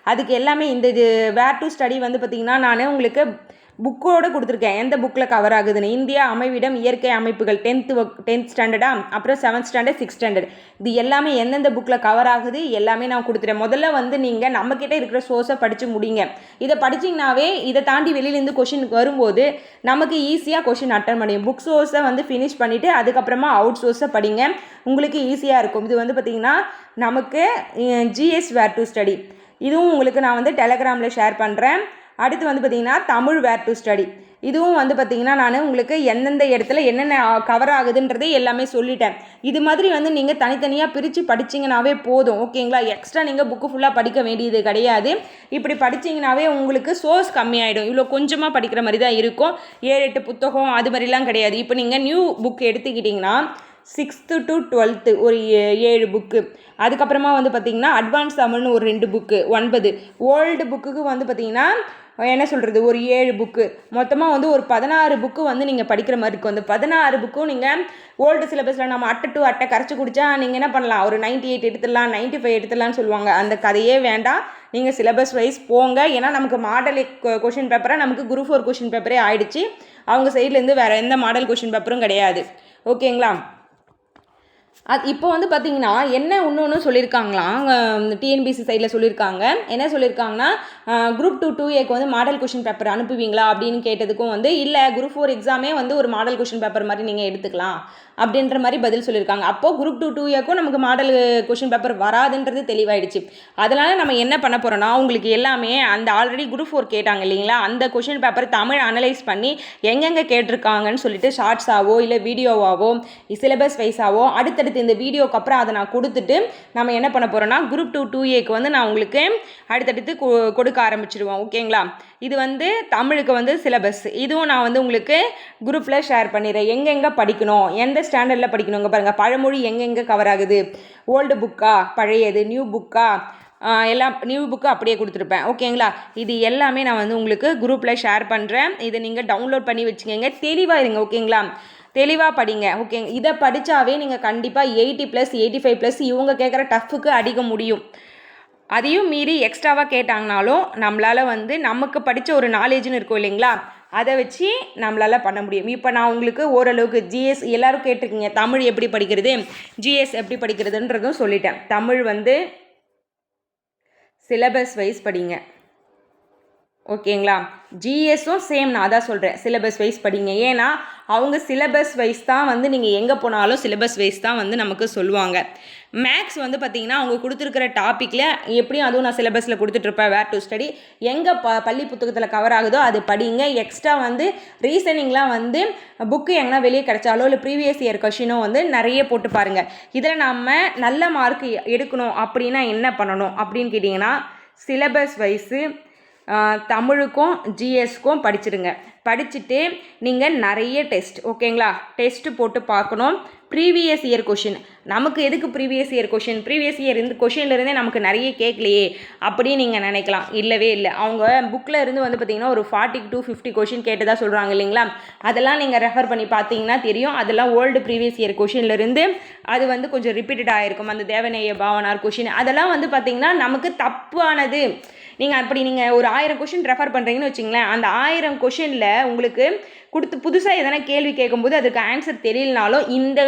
அதுக்கு எல்லாமே இந்த இது வேர் டு ஸ்டடி வந்து பார்த்திங்கன்னா நான் உங்களுக்கு புக்கோடு கொடுத்துருக்கேன். எந்த புக்கில் கவர் ஆகுதுன்னு? இந்தியா அமைவிடம் இயற்கை அமைப்புகள் டென்த்து டென்த் ஸ்டாண்டர்டா அப்புறம் செவன்த் ஸ்டாண்டர்ட் சிக்ஸ் ஸ்டாண்டர்ட் இது எல்லாமே எந்தெந்த புக்கில் கவர் ஆகுது? எல்லாமே நான் கொடுத்துட்டேன். முதல்ல வந்து நீங்கள் நம்மக்கிட்ட இருக்கிற சோர்ஸை படித்து முடிங்க. இதை படிச்சிங்கனாவே இதை தாண்டி வெளியிலேருந்து கொஷின் வரும்போது நமக்கு ஈஸியாக கொஷின் அட்டன் பண்ணியும் புக் சோர்ஸை வந்து ஃபினிஷ் பண்ணிவிட்டு அதுக்கப்புறமா அவுட் சோர்ஸை படிங்க. உங்களுக்கு ஈஸியாக இருக்கும். இது வந்து பார்த்திங்கன்னா நமக்கு ஜிஎஸ் வேர் டு ஸ்டடி இதுவும் உங்களுக்கு நான் வந்து டெலகிராமில் ஷேர் பண்ணுறேன் அடுத்து வந்து பார்த்திங்கன்னா தமிழ் வேர் டு ஸ்டடி இதுவும் வந்து பார்த்திங்கன்னா நான் உங்களுக்கு எந்தெந்த இடத்துல என்னென்ன கவர் ஆகுதுன்றதே எல்லாமே சொல்லிட்டேன். இது மாதிரி வந்து நீங்கள் தனித்தனியாக பிரித்து படிச்சிங்கனாவே போதும். ஓகேங்களா? எக்ஸ்ட்ரா நீங்கள் புக்கு ஃபுல்லாக படிக்க வேண்டியது கிடையாது. இப்படி படிச்சிங்கனாவே உங்களுக்கு சோர்ஸ் கம்மியாயிடும். இவ்வளோ கொஞ்சமாக படிக்கிற மாதிரி தான் இருக்கும். ஏழு எட்டு புத்தகம் அது மாதிரிலாம் கிடையாது. இப்போ நீங்கள் நியூ புக் எடுத்துக்கிட்டிங்கன்னா சிக்ஸ்த்து டு டுவெல்த்து ஒரு ஏழு புக்கு அதுக்கப்புறமா வந்து பார்த்திங்கன்னா அட்வான்ஸ் தமிழ்னு ஒரு ரெண்டு புக்கு ஒன்பது. ஓல்டு புக்குக்கு வந்து பார்த்திங்கன்னா என்ன சொல்கிறது ஒரு ஏழு புக்கு மொத்தமாக வந்து ஒரு பதினாறு புக்கு வந்து நீங்கள் படிக்கிற மாதிரி இருக்கும். அந்த பதினாறு புக்கும் நீங்கள் ஓல்டு சிலபஸில் நம்ம அட்டை டு அட்டை கரைச்சி குடித்தா நீங்கள் என்ன பண்ணலாம்? ஒரு நைன்ட்டி எயிட் எடுத்துடலாம் நைன்ட்டி ஃபைவ் எடுத்துடலாம்னு சொல்லுவாங்க. அந்த கதையே வேண்டாம். நீங்கள் சிலபஸ் வைஸ் போங்க. ஏன்னா நமக்கு மாடல் கொஷின் பேப்பராக நமக்கு குரூப் ஃபோர் கொஷின் பேப்பரே ஆயிடுச்சு. அவங்க சைட்லேருந்து வேறு எந்த மாடல் கொஷின் பேப்பரும் கிடையாது. ஓகேங்களா அது இப்போ வந்து பார்த்தீங்கன்னா என்ன இன்னொன்று சொல்லியிருக்காங்களாம் டிஎன்பிசி சைடில் சொல்லியிருக்காங்க என்ன சொல்லியிருக்காங்கன்னா குரூப் டூ டூ ஏக்கு வந்து மாடல் கொஷின் பேப்பர் அனுப்புவீங்களா அப்படின்னு கேட்டதுக்கும் வந்து இல்லை குரூப் ஃபோர் எக்ஸாமே வந்து ஒரு மாடல் கொஷின் பேப்பர் மாதிரி நீங்கள் எடுத்துக்கலாம். அப்படின்ற மாதிரி பதில் சொல்லியிருக்காங்க. அப்போது குரூப் டூ டூ ஏக்கும் நமக்கு மாடல் கொஷின் பேப்பர் வராதுன்றது தெளிவாயிடுச்சு. அதனால் நம்ம என்ன பண்ண போகிறோம்னா உங்களுக்கு எல்லாமே அந்த ஆல்ரெடி குரூப் ஃபோர் கேட்டாங்க இல்லைங்களா? அந்த கொஷின் பேப்பர் தமிழ் அனலைஸ் பண்ணி எங்கெங்கே கேட்டிருக்காங்கன்னு சொல்லிட்டு ஷார்ட்ஸாவோ இல்லை வீடியோவாவோ சிலபஸ் வைஸாவோ அடுத்தடுத்து இந்த வீடியோக்கு அப்புறம் அதை நான் கொடுத்துட்டு நம்ம என்ன பண்ண போகிறோம்னா குரூப் டூ டூ ஏக்கு வந்து நான் உங்களுக்கு அடுத்தடுத்து கொ- கொடுக்க ஆரம்பிச்சிடுவோம். ஓகேங்களா இது வந்து தமிழுக்கு வந்து சிலபஸ் இதுவும் நான் வந்து உங்களுக்கு குரூப்பில் ஷேர் பண்ணிடுறேன். எங்கெங்கே படிக்கணும்? எந்த ஸ்டாண்டர்டில் படிக்கணுங்க பாருங்கள் பழமொழி எங்கெங்கே கவர் ஆகுது? ஓல்டு புக்கா பழையது? நியூ புக்கா எல்லாம் நியூ புக்கு அப்படியே கொடுத்துருப்பேன். ஓகேங்களா இது எல்லாமே நான் வந்து உங்களுக்கு குரூப்பில் ஷேர் பண்ணுறேன் இதை நீங்கள் டவுன்லோட் பண்ணி வச்சுக்கோங்க. தெளிவாக இருங்க ஓகேங்களா தெளிவாக படிங்க ஓகே இதை படித்தாவே நீங்கள் கண்டிப்பாக eighty plus eighty five plus இவங்க கேட்குற டஃப்புக்கு அடிக்க முடியும். அதையும் மீறி எக்ஸ்ட்ராவாக கேட்டாங்கனாலும் நம்மளால் வந்து நமக்கு படித்த ஒரு நாலேஜ்னு இருக்கும் இல்லைங்களா? அதை வச்சு நம்மளால் பண்ண முடியும். இப்போ நான் உங்களுக்கு ஓரளவுக்கு ஜிஎஸ் எல்லோரும் கேட்டிருக்கீங்க. தமிழ் எப்படி படிக்கிறது? ஜிஎஸ் எப்படி படிக்கிறதுன்றதும் சொல்லிட்டேன். தமிழ் வந்து சிலபஸ் வைஸ் படிங்க. ஓகேங்களா ஜிஎஸும் சேம் நான் அதான் சொல்கிறேன் சிலபஸ் வைஸ் படிங்க. ஏன்னா அவங்க சிலபஸ் வைஸ் தான் வந்து நீங்கள் எங்கே போனாலும் சிலபஸ் வைஸ் தான் வந்து நமக்கு சொல்லுவாங்க. மேக்ஸ் வந்து பார்த்தீங்கன்னா அவங்க கொடுத்துருக்கிற டாப்பிக்கில் எப்படியும் அதுவும் நான் சிலபஸில் கொடுத்துட்ருப்பேன் வேர் டு ஸ்டடி எங்கே ப பள்ளி புத்தகத்தில் கவர் ஆகுதோ அது படிங்க. எக்ஸ்ட்ரா வந்து ரீசனிங்லாம் வந்து புக்கு எங்கன்னா வெளியே கிடைச்சாலோ இல்லை ப்ரீவியஸ் இயர் கொஷினோ வந்து நிறைய போட்டு பாருங்கள் இதில் நம்ம நல்ல மார்க் எடுக்கணும் அப்படின்னா என்ன பண்ணணும் அப்படின்னு கேட்டிங்கன்னா சிலபஸ் வைஸு தமிழுக்கும் ஜிஎஸ்க்கும் படிச்சிடுங்க. படிச்சுட்டு நீங்கள் நிறைய டெஸ்ட் ஓகேங்களா? டெஸ்ட் போட்டு பார்க்கணும். ப்ரீவியஸ் இயர் கொஷின் நமக்கு எதுக்கு previous year question previous year இந்த கொஷின்லேருந்தே நமக்கு நிறைய கேட்கலையே அப்படின்னு நீங்கள் நினைக்கலாம். இல்லவே இல்லை. அவங்க புக்கில் இருந்து வந்து பார்த்தீங்கன்னா ஒரு ஃபார்ட்டி டு ஃபிஃப்டி கொஷின் கேட்டதாக சொல்கிறாங்க இல்லைங்களா? அதெல்லாம் நீங்கள் ரெஃபர் பண்ணி பார்த்தீங்கன்னா தெரியும். அதெல்லாம் ஓல்டு ப்ரீவியஸ் இயர் கொஷின்லேருந்து அது வந்து கொஞ்சம் ரிப்பீட்டட் ஆகிருக்கும் அந்த தேவநேய பாவனார் கொஷின் அதெல்லாம் வந்து பார்த்திங்கன்னா நமக்கு தப்பானது. நீங்கள் அப்படி நீங்கள் ஒரு ஆயிரம் கொஷின் ரெஃபர் பண்ணுறீங்கன்னு வச்சிங்களேன் அந்த ஆயிரம் கொஷினில் உங்களுக்கு கொடுத்து புதுசாக எதனா கேள்வி கேட்கும்போது அதுக்கு ஆன்சர் தெரியலனாலும் இந்த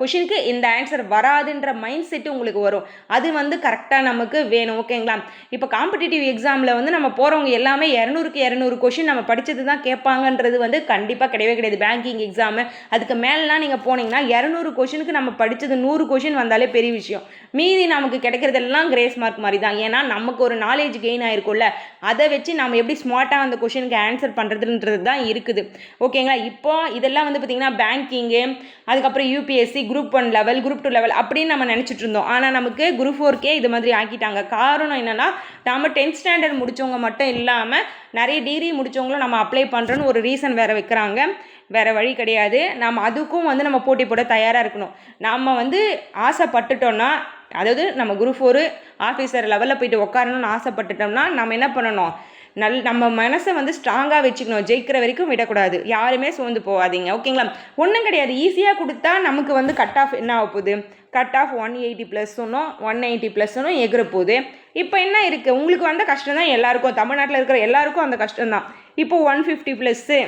கொஷினுக்கு இந்த ஆன்சர் வராதுன்ற மைண்ட் செட்டு உங்களுக்கு வரும். அது வந்து கரெக்டாக நமக்கு வேணும் ஓகேங்களா இப்போ காம்படிட்டிவ் எக்ஸாமில் வந்து நம்ம போகிறவங்க எல்லாமே இரநூறுக்கு இரநூறு கொஷின் நம்ம படித்தது தான் கேட்பாங்கன்றது வந்து கண்டிப்பாக கிடையவே கிடையாது. பேங்கிங் எக்ஸாமு அதுக்கு மேலெலாம் நீங்கள் போனீங்கன்னா இரநூறு கொஷினுக்கு நம்ம படித்தது நூறு கொஷின் வந்தாலே பெரிய விஷயம். மீதி நமக்கு கிடைக்கிறதெல்லாம் கிரேஸ் மார்க் மாதிரி தான். ஏன்னா நமக்கு ஒரு நாலேஜ் கெயின் ஆயிருக்கும்ல. அதை வச்சு நம்ம எப்படி ஸ்மார்ட்டாக அந்த கொஷினுக்கு ஆன்சர் பண்ணுறதுன்றது தான் இருக்குது. ஓகேங்களா? இப்போ இதெல்லாம் வந்து பார்த்திங்கன்னா பேங்கிங்கு அதுக்கப்புறம் UPSC group one level group two level அப்படின்னு நம்ம நினச்சிட்டு இருந்தோம். ஆனால் நமக்கு குரூப் ஃபோர்க்கே இது மாதிரி ஆக்கிட்டாங்க. காரணம் என்னென்னா நம்ம டென்த் ஸ்டாண்டர்ட் முடித்தவங்க மட்டும் இல்லாமல் நிறைய டிகிரி முடித்தவங்களும் நம்ம அப்ளை பண்ணுறோன்னு ஒரு ரீசன் வேறு வைக்கிறாங்க. வேறு வழி கிடையாது. நம்ம அதுக்கும் வந்து நம்ம போட்டி போட தயாராக இருக்கணும். நம்ம வந்து ஆசைப்பட்டுட்டோன்னா அதாவது நம்ம குரூப் ஃபோரு ஆஃபீஸர் லெவலில் போயிட்டு உட்காரணும்னு ஆசைப்பட்டுட்டோம்னா நம்ம என்ன பண்ணணும்? நல் நம்ம மனசை வந்து ஸ்ட்ராங்காக வச்சுக்கணும். ஜெயிக்கிற வரைக்கும் விடக்கூடாது. யாருமே சோர்ந்து போகாதீங்க. ஓகேங்களா? ஒன்றும் கிடையாது. ஈஸியாக கொடுத்தா நமக்கு வந்து கட் ஆஃப் என்ன ஆக போகுது? Cut off one eighty plus ஒன்றும் ஒன் எயிட்டி ப்ளஸ் சொன்னோம். எகிற போகுது. இப்போ என்ன இருக்குது உங்களுக்கு வந்த கஷ்டம் தான் எல்லாருக்கும். தமிழ்நாட்டில் இருக்கிற எல்லாருக்கும் அந்த கஷ்டம் தான் இப்போ one fifty plus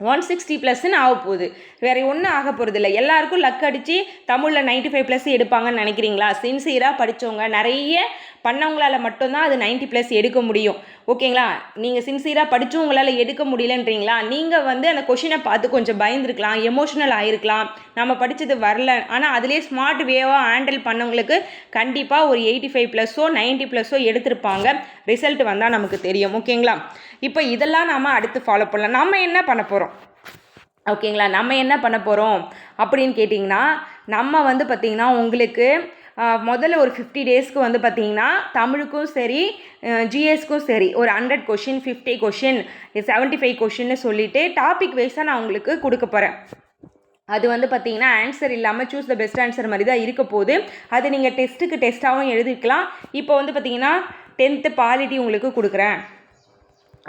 one sixty ப்ளஸ்ன்னு ஆக போகுது. வேறு ஒன்றும் ஆக போகிறது இல்லை. எல்லாருக்கும் லக் அடித்து தமிழில் 95 ஃபைவ் ப்ளஸ் எடுப்பாங்கன்னு நினைக்கிறீங்களா? சின்சியராக படித்தவங்க நிறைய பண்ணவங்களால் மட்டும்தான் அது 90 ப்ளஸ் எடுக்க முடியும். ஓகேங்களா? நீங்கள் சின்சியராக படித்தும் உங்களால் எடுக்க முடியலன்றீங்களா? நீங்கள் வந்து அந்த கொஷினை பார்த்து கொஞ்சம் பயந்துருக்கலாம் எமோஷனல் ஆகிருக்கலாம் நம்ம படித்தது வரல. ஆனால் அதிலே ஸ்மார்ட் வேவாக ஹேண்டில் பண்ணவங்களுக்கு கண்டிப்பாக ஒரு எயிட்டி ஃபைவ் ப்ளஸ்ஸோ நைன்ட்டி ப்ளஸ்ஸோ எடுத்திருப்பாங்க. ரிசல்ட் வந்தால் நமக்கு தெரியும். ஓகேங்களா? இப்போ இதெல்லாம் நாம் அடுத்து ஃபாலோ பண்ணலாம். நம்ம என்ன பண்ண போகிறோம் ஓகேங்களா? நம்ம என்ன பண்ண போகிறோம் அப்படின்னு கேட்டிங்கன்னா நம்ம வந்து பார்த்திங்கன்னா உங்களுக்கு முதல்ல ஒரு ஃபிஃப்டி டேஸ்க்கு வந்து பார்த்திங்கன்னா தமிழுக்கும் சரி ஜிஎஸ்க்கும் சரி ஒரு hundred question fifty question seventy five question சொல்லிட்டு டாபிக் வைஸாக நான் உங்களுக்கு கொடுக்க போகிறேன் அது வந்து பார்த்தீங்கன்னா ஆன்சர் இல்லாமல் சூஸ் த பெஸ்ட் ஆன்சர் மாதிரி தான் இருக்க போகுது. அது நீங்கள் டெஸ்ட்டுக்கு டெஸ்ட்டாகவும் எழுதிக்கலாம் இப்போ வந்து பார்த்தீங்கன்னா டென்த்து பாலிட்டி உங்களுக்கு கொடுக்குறேன்.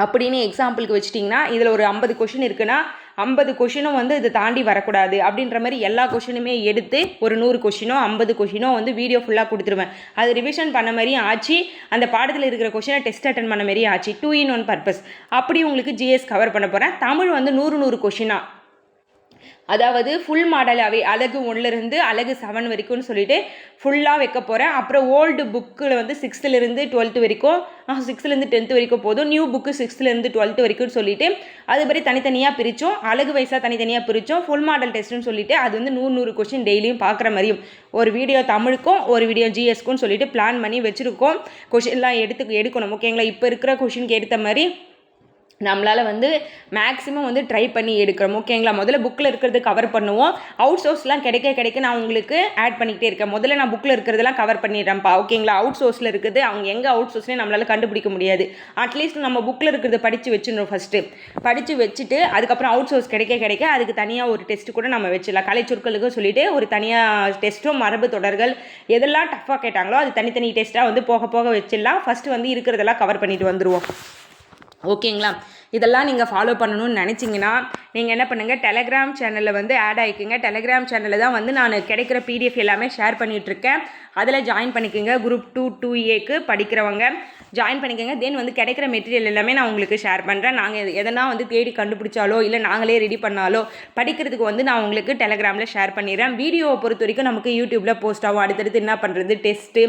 அப்படின்னு எக்ஸாம்பிளுக்கு வச்சிட்டிங்கன்னா இதில் ஒரு ஐம்பது கொஷின் இருக்குன்னா ஐம்பது கொஷினும் வந்து இதை தாண்டி வரக்கூடாது அப்படின்ற மாதிரி எல்லா கொஷினுமே எடுத்து ஒரு நூறு கொஷினோ ஐம்பது கொஷினோ வந்து வீடியோ ஃபுல்லாக கொடுத்துருவேன். அது ரிவிஷன் பண்ண மாதிரியும் ஆச்சு. அந்த பாடத்தில் இருக்கிற கொஷினை டெஸ்ட் அட்டன் பண்ண மாதிரியும் ஆச்சு. டூ இன் ஒன் பர்பஸ் அப்படி உங்களுக்கு ஜிஎஸ் கவர் பண்ண போகிறேன் தமிழ் வந்து நூறு நூறு கொஷினாக அதாவது ஃபுல் மாடல் அவை அழகு ஒன்றுலேருந்து அழகு செவன் வரைக்கும்னு சொல்லிட்டு ஃபுல்லாக வைக்க போகிறேன் அப்புறம் ஓல்டு புக்கில் வந்து சிக்ஸ்த்துலேருந்து டுவெல்த்து வரைக்கும் சிக்ஸ்த்துலேருந்து டென்த்து வரைக்கும் போதும். நியூ புக்கு சிக்ஸ்த்துலேருந்து டுவெல்த்து வரைக்கும்னு சொல்லிட்டு அது மாதிரி தனித்தனியாக பிரித்தோம். அழகு வயசாக தனித்தனியாக பிரித்தோம். ஃபுல் மாடல் டெஸ்ட்டுன்னு சொல்லிட்டு அது வந்து நூறு நூறு கொஷின் டெய்லியும் பார்க்குற மாதிரியும். ஒரு வீடியோ தமிழுக்கும் ஒரு வீடியோ ஜிஎஸ்க்கும் சொல்லிட்டு பிளான் பண்ணி வச்சுருக்கோம். கொஷின்லாம் எடுத்து எடுக்கணும். ஓகேங்களா இப்போ இருக்கிற கொஷினுக்கு ஏற்ற மாதிரி நம்மளால் வந்து மேக்ஸிமம் வந்து ட்ரை பண்ணி எடுக்கிறோம். ஓகேங்களா? முதல்ல புக்கில் இருக்கிறது கவர் பண்ணுவோம். அவுட் சோர்ஸ்லாம் கிடைக்க கிடைக்க நான் உங்களுக்கு ஆட் பண்ணிக்கிட்டே இருக்கேன். முதல்ல நான் புக்கில் இருக்கிறதெல்லாம் கவர் பண்ணிடுறேன்ப்பா. ஓகேங்களா? அவுட் சோர்ஸில் இருக்குது. அவங்க எங்கே அவுட் சோர்ஸ்லேயும் நம்மளால் கண்டுபிடிக்க முடியாது. அட்லீஸ்ட் நம்ம புக்கில் இருக்கிறத படித்து வச்சிடணும் ஃபஸ்ட்டு படித்து வச்சுட்டு அதுக்கப்புறம் அவுட் சோர்ஸ் கிடைக்க கிடைக்க அதுக்கு தனியாக ஒரு டெஸ்ட் கூட நம்ம வச்சிடலாம். கலை சொற்களுக்கும் சொல்லிட்டு ஒரு தனியாக டெஸ்ட்டும் மரபு தொடர்கள் எதெல்லாம் டஃப்பாக கேட்டாங்களோ அது தனித்தனி டெஸ்ட்டாக வந்து போக போக வச்சிடலாம். ஃபஸ்ட்டு வந்து இருக்கிறதெல்லாம் கவர் பண்ணிட்டு வந்துடுவோம் ஓகேங்களா? இதெல்லாம் நீங்கள் ஃபாலோ பண்ணணும்னு நினச்சிங்கன்னா நீங்கள் என்ன பண்ணுங்கள் டெலகிராம் சேனலில் வந்து ஆட் ஆகிக்குங்க டெலகிராம் சேனலில் தான் வந்து நான் கிடைக்கிற பிடிஎஃப் எல்லாமே ஷேர் பண்ணிகிட்ருக்கேன் அதில் ஜாயின் பண்ணிக்கோங்க. குரூப் டூ டூ ஏக்கு படிக்கிறவங்க. ஜாயின் பண்ணிக்கோங்க. தென் வந்து கிடைக்கிற மெட்டீரியல் எல்லாமே நான் உங்களுக்கு ஷேர் பண்ணுறேன் நாங்கள் எதனா வந்து தேடி கண்டுபிடிச்சாலோ இல்லை நாங்களே ரெடி பண்ணாலோ படிக்கிறதுக்கு வந்து நான் உங்களுக்கு டெலகிராமில் ஷேர் பண்ணிடுறேன். வீடியோவை பொறுத்த வரைக்கும் நமக்கு யூடியூப்பில் போஸ்ட் ஆகும். அடுத்தடுத்து என்ன பண்ணுறது டெஸ்ட்டு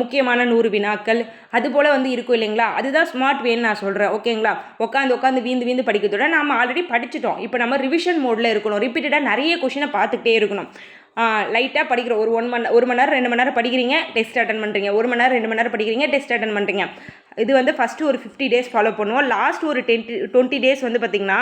முக்கியமான நூறு வினாக்கள். அது போல் வந்து இருக்கும் இல்லைங்களா? அதுதான் ஸ்மார்ட் வேன்னு நான் சொல்கிறேன் ஓகேங்களா? உட்காந்து உட்காந்து வீந்து வீந்து படிக்கிறதோட நம்ம ஆல்ரெடி படிச்சிட்டோம். இப்போ நம்ம ரிவிஷன் மோடில் இருக்கணும். ரிப்பீட்டடாக நிறைய கொஷினை பார்த்துக்கிட்டே இருக்கணும். லைட்டாக படிக்கிற ஒரு ஒன் மணி ஒரு மணி நேரம் ரெண்டு மணி நேரம் படிக்கிறீங்க டெஸ்ட் அட்டன் பண்ணுறீங்க ஒரு மணி நேரம் ரெண்டு மணி நேரம் படிக்கிறீங்க டெஸ்ட் அட்டன் பண்ணுறீங்க இது வந்து ஃபஸ்ட்டு ஒரு ஃபிஃப்டி டேஸ் ஃபாலோ பண்ணுவோம். லாஸ்ட் ஒரு டென்ட்டி டுவெண்ட்டி டேஸ் வந்து பார்த்திங்கன்னா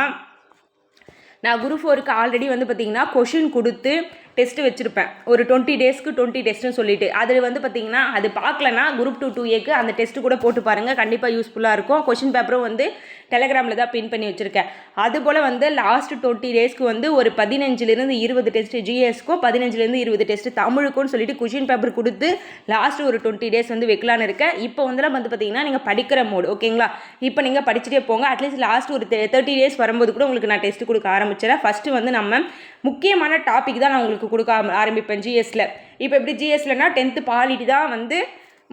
நான் குரூப் ஃபோருக்கு ஆல்ரெடி வந்து பார்த்திங்கன்னா கொஷின் கொடுத்து டெஸ்ட்டு வச்சுருப்பேன். ஒரு டுவெண்ட்டி டேஸ்க்கு டுவெண்ட்டி டெஸ்ட்டுன்னு சொல்லிட்டு. அதில் வந்து பார்த்திங்கன்னா அது பார்க்கலனா குரூப் டூ டூ ஏக்கு அந்த டெஸ்ட்டு கூட போட்டு பாருங்கள் கண்டிப்பாக யூஸ்ஃபுல்லாக இருக்கும். கொஷின் பேப்பரும் வந்து டெலகிராமில் தான் பின் பண்ணி வச்சுருக்கேன். அதுபோல் வந்து லாஸ்ட் டுவெண்ட்டி டேஸ்க்கு வந்து ஒரு பதினஞ்சுலேருந்து இருபது டெஸ்ட்டு ஜிஎஸ்க்கும் பதினஞ்சுலேருந்து இருபது டெஸ்ட்டு தமிழுக்கும்னு சொல்லிட்டு கொஷின் பேப்பர் கொடுத்து லாஸ்ட் ஒரு டுவெண்ட்டி டேஸ் வந்து வைக்கலான்னு இருக்கேன். இப்போ வந்துலாம் வந்து பார்த்திங்கன்னா நீங்கள் படிக்கிற மோடு ஓகேங்களா இப்போ நீங்கள் படிச்சுட்டே போங்க. அட்லீஸ்ட் லாஸ்ட் ஒரு தேர்ட்டி டேஸ் வரும்போது கூட உங்களுக்கு நான் டெஸ்ட் கொடுக்க ஆரம்பிச்சிடறேன். ஃபஸ்ட்டு வந்து நம்ம முக்கியமான டாபிக் தான் நான் உங்களுக்கு கொடுக்க ஆரம்பிப்பேன் ஜிஎஸ்சில் இப்போ எப்படி ஜிஎஸ்லனா டென்த்து பாலிட்டி தான் வந்து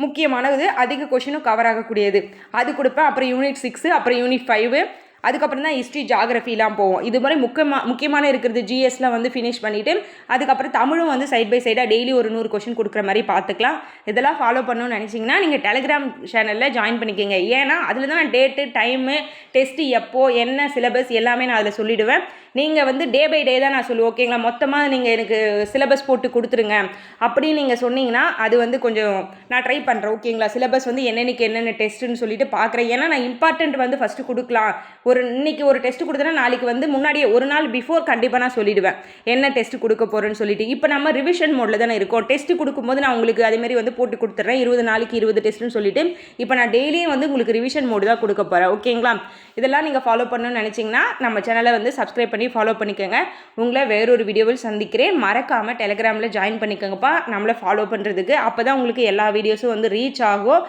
முக்கியமானது. அதிக கொஷினும் கவர் ஆகக்கூடியது. அது கொடுப்பேன். அப்புறம் யூனிட் சிக்ஸு அப்புறம் யூனிட் ஃபைவு அதுக்கப்புறம் தான் ஹிஸ்ட்ரி ஜாகிரஃபிலாம் போவோம். இது மாதிரி முக்கியமாக முக்கியமான இருக்கிறது ஜிஎஸ்லாம் வந்து ஃபினிஷ் பண்ணிவிட்டு அதுக்கப்புறம் தமிழும் வந்து சைட் பை சைடாக டெய்லி ஒரு நூறு கொஷின் கொடுக்குற மாதிரி பார்த்துக்கலாம். இதெல்லாம் ஃபாலோ பண்ணணும்னு நினச்சிங்கன்னா நீங்கள் டெலிகிராம் சேனலில் ஜாயின் பண்ணிக்கோங்க. ஏன்னா அதில் தான் நான் டேட்டு டைமு டெஸ்ட்டு எப்போது என்ன சிலபஸ் எல்லாமே நான் அதில் சொல்லிவிடுவேன் நீங்கள் வந்து டே பை டே தான் நான் சொல்லுவேன். ஓகேங்களா மொத்தமாக நீங்கள் எனக்கு சிலபஸ் போட்டு கொடுத்துருங்க. அப்படின்னு நீங்கள் சொன்னீங்கன்னா அது வந்து கொஞ்சம் நான் ட்ரை பண்ணுறேன் ஓகேங்களா சிலபஸ் வந்து என்னென்னக்கு என்னென்ன டெஸ்ட்டுன்னு சொல்லிட்டு பார்க்குறேன். ஏன்னா நான் இம்பார்ட்டண்ட் வந்து ஃபஸ்ட்டு கொடுக்கலாம். ஒரு இன்னைக்கு ஒரு டெஸ்ட் கொடுத்தனா நாளைக்கு வந்து முன்னாடியே ஒரு நாள் பிஃபோர் கண்டிப்பாக நான் சொல்லிடுவேன். என்ன டெஸ்ட் கொடுக்க போகிறேன்னு சொல்லிட்டு. இப்போ நம்ம ரிவிஷன் மோடில் தானே இருக்கோம். டெஸ்ட் கொடுக்கும்போது நான் உங்களுக்கு அதேமாரி வந்து போட்டு கொடுத்துட்றேன். இருபது நாளைக்கு இருபது டெஸ்ட்டுன்னு சொல்லிட்டு. இப்போ நான் டெய்லியும் வந்து உங்களுக்கு ரிவிஷன் மோடு தான் கொடுக்க போகிறேன் ஓகேங்களா இதெல்லாம் நீங்கள் ஃபாலோ பண்ணணும்னு நினச்சிங்கன்னா நம்ம சேனலை வந்து சப்ஸ்கிரைப் பண்ணி ஃபாலோ பண்ணிக்கோங்க. உங்களை வேறொரு வீடியோவில் சந்திக்கிறேன். மறக்காமல் டெலிகிராமில் ஜாயின் பண்ணிக்கோங்கப்பா. நம்மளை ஃபாலோ பண்ணுறதுக்கு அப்போ தான் உங்களுக்கு எல்லா வீடியோஸும் வந்து ரீச் ஆகும்.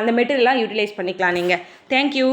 அந்த மெட்டீரியலாக யூட்டிலைஸ் பண்ணிக்கலாம் நீங்கள் தேங்க்யூ